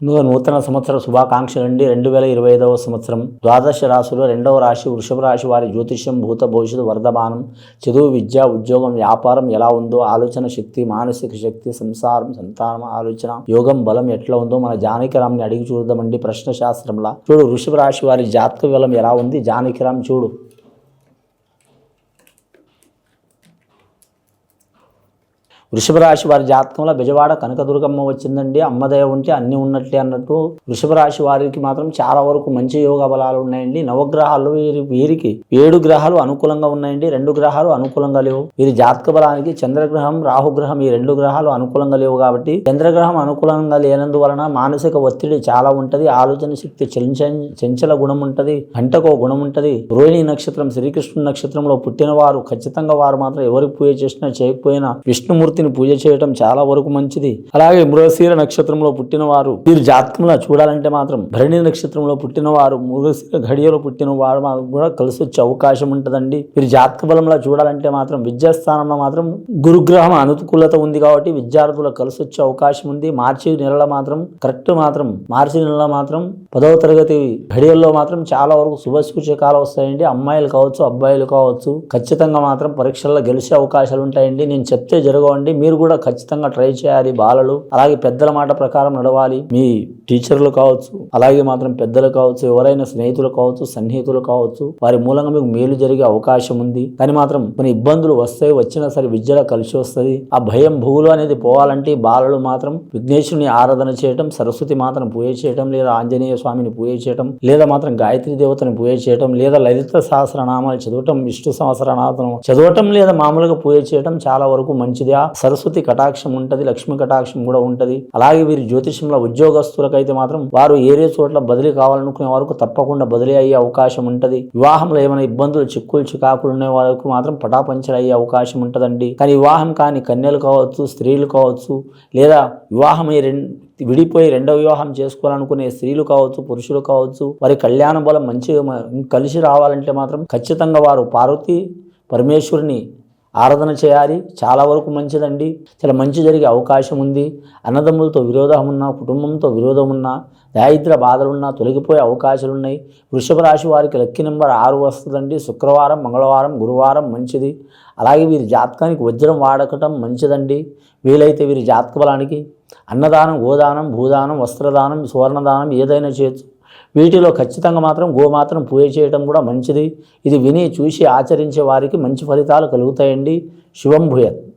ముందుగా నూతన సంవత్సర శుభాకాంక్షలు అండి. రెండు వేల ఇరవై ఐదవ సంవత్సరం ద్వాదశ రాశిలో రెండవ రాశి వృషభ రాశి వారి జ్యోతిష్యం భూత భవిష్యత్తు వర్ధమానం చదువు విద్య ఉద్యోగం వ్యాపారం ఎలా ఉందో ఆలోచన శక్తి మానసిక శక్తి సంసారం సంతానం ఆలోచన యోగం బలం ఎట్లా ఉందో మన జానకిరామ్ని అడిగి చూద్దామండి ప్రశ్న శాస్త్రంలా చూడు వృషభ రాశి వారి జాతక బలం ఎలా ఉంది? జానకిరామ్ చూడు. వృషభ రాశి వారి జాతకంలో బెజవాడ కనకదుర్గమ్మ వచ్చిందండి. అమ్మదయ ఉంటే అన్ని ఉన్నట్లే అన్నట్టు వృషభ రాశి వారికి మాత్రం చాలా వరకు మంచి యోగ బలాలు ఉన్నాయండి. నవగ్రహాలు వీరి వీరికి ఏడు గ్రహాలు అనుకూలంగా ఉన్నాయండి. రెండు గ్రహాలు అనుకూలంగా లేవు. వీరి జాతక బలానికి చంద్రగ్రహం రాహుగ్రహం ఈ రెండు గ్రహాలు అనుకూలంగా లేవు కాబట్టి చంద్రగ్రహం అనుకూలంగా లేనందువలన మానసిక ఒత్తిడి చాలా ఉంటది. ఆలోచన శక్తి చెంచల గుణం ఉంటది. గంటకో గుణం ఉంటది. రోహిణి నక్షత్రం శ్రీకృష్ణుని నక్షత్రంలో పుట్టిన వారు ఖచ్చితంగా వారు మాత్రం ఎవరికి పూజ చేసినా చేయకపోయినా విష్ణుమూర్తిని పూజ చేయటం చాలా వరకు మంచిది. అలాగే మృగశీర నక్షత్రంలో పుట్టిన వారు వీరు జాతకంలో చూడాలంటే మాత్రం భరణి నక్షత్రంలో పుట్టిన వారు మృగశీర ఘడియలో పుట్టిన వారు కూడా కలిసి వచ్చే అవకాశం ఉంటుందండి. మీరు జాతక బలంలో చూడాలంటే మాత్రం విద్యాస్థానంలో మాత్రం గురుగ్రహం అనుకూలత ఉంది కాబట్టి విద్యార్థులకు కలిసి వచ్చే అవకాశం ఉంది. మార్చి నెలలో మాత్రం కరెక్ట్ మాత్రం మార్చి నెలలో మాత్రం పదవ తరగతి ఘడియల్లో మాత్రం చాలా వరకు శుభ సూచకాలు వస్తాయండి. అమ్మాయిలు కావచ్చు అబ్బాయిలు కావచ్చు ఖచ్చితంగా మాత్రం పరీక్షల్లో గెలిచే అవకాశాలు ఉంటాయండి. నేను చెప్తే జరగవండి. మీరు కూడా ఖచ్చితంగా ట్రై చేయాలి బాలలు. అలాగే పెద్దల మాట ప్రకారం నడవాలి. మీ టీచర్లు కావచ్చు అలాగే మాత్రం పెద్దలు కావచ్చు ఎవరైనా స్నేహితులు కావచ్చు సన్నిహితులు కావచ్చు వారి మూలంగా మీకు మేలు జరిగే అవకాశం ఉంది. కానీ మాత్రం కొన్ని ఇబ్బందులు వస్తాయి వచ్చినా సరే విద్యలో కలిసి వస్తుంది. ఆ భయం భూలు అనేది పోవాలంటే బాలలు మాత్రం విఘ్నేశ్వరుని ఆరాధన చేయటం సరస్వతి మాతను పూజ చేయటం లేదా ఆంజనేయ స్వామిని పూజ చేయటం లేదా మాత్రం గాయత్రి దేవతని పూజ చేయటం లేదా లలిత సహస్రనామాలు చదవటం విష్ణు సహస్రనాథం చదవటం లేదా మామూలుగా పూజ చేయటం చాలా వరకు మంచిది. ఆ సరస్వతి కటాక్షం ఉంటుంది లక్ష్మి కటాక్షం కూడా ఉంటుంది. అలాగే వీరి జ్యోతిషంలో ఉద్యోగస్తులకైతే మాత్రం వారు ఏరే చోట్ల బదిలీ కావాలనుకునే వరకు తప్పకుండా బదిలీ అయ్యే అవకాశం ఉంటుంది. వివాహంలో ఏమైనా ఇబ్బందులు చిక్కులు చికాకులు ఉన్న వరకు మాత్రం పటాపంచలు అయ్యే అవకాశం ఉంటుందండి. కానీ వివాహం కానీ కన్యలు కావచ్చు స్త్రీలు కావచ్చు లేదా వివాహం రెండు విడిపోయి రెండో వివాహం చేసుకోవాలనుకునే స్త్రీలు కావచ్చు పురుషులు కావచ్చు వారి కళ్యాణ బలం మంచిగా కలిసి రావాలంటే మాత్రం ఖచ్చితంగా వారు పార్వతి పరమేశ్వరుని ఆరాధన చేయాలి. చాలా వరకు మంచిదండి. చాలా మంచి జరిగే అవకాశం ఉంది. అన్నదమ్ములతో విరోధం ఉన్నా కుటుంబంతో విరోధం ఉన్నా దారిద్ర బాధలున్నా తొలగిపోయే అవకాశాలు ఉన్నాయి వృషభ రాశి వారికి లక్కీ నెంబర్ ఆరు వస్తుందండి. శుక్రవారం మంగళవారం గురువారం మంచిది. అలాగే వీరి జాతకానికి వజ్రం వాడకటం మంచిదండి. వీలైతే వీరి జాతక బలానికి అన్నదానం గోదానం భూదానం వస్త్రదానం సువర్ణదానం ఏదైనా చేయొచ్చు. వీటిలో ఖచ్చితంగా మాత్రం గోమాత్రం పూజ చేయడం కూడా మంచిది. ఇది విని చూసి ఆచరించే వారికి మంచి ఫలితాలు కలుగుతాయండి. శుభం భూయత్.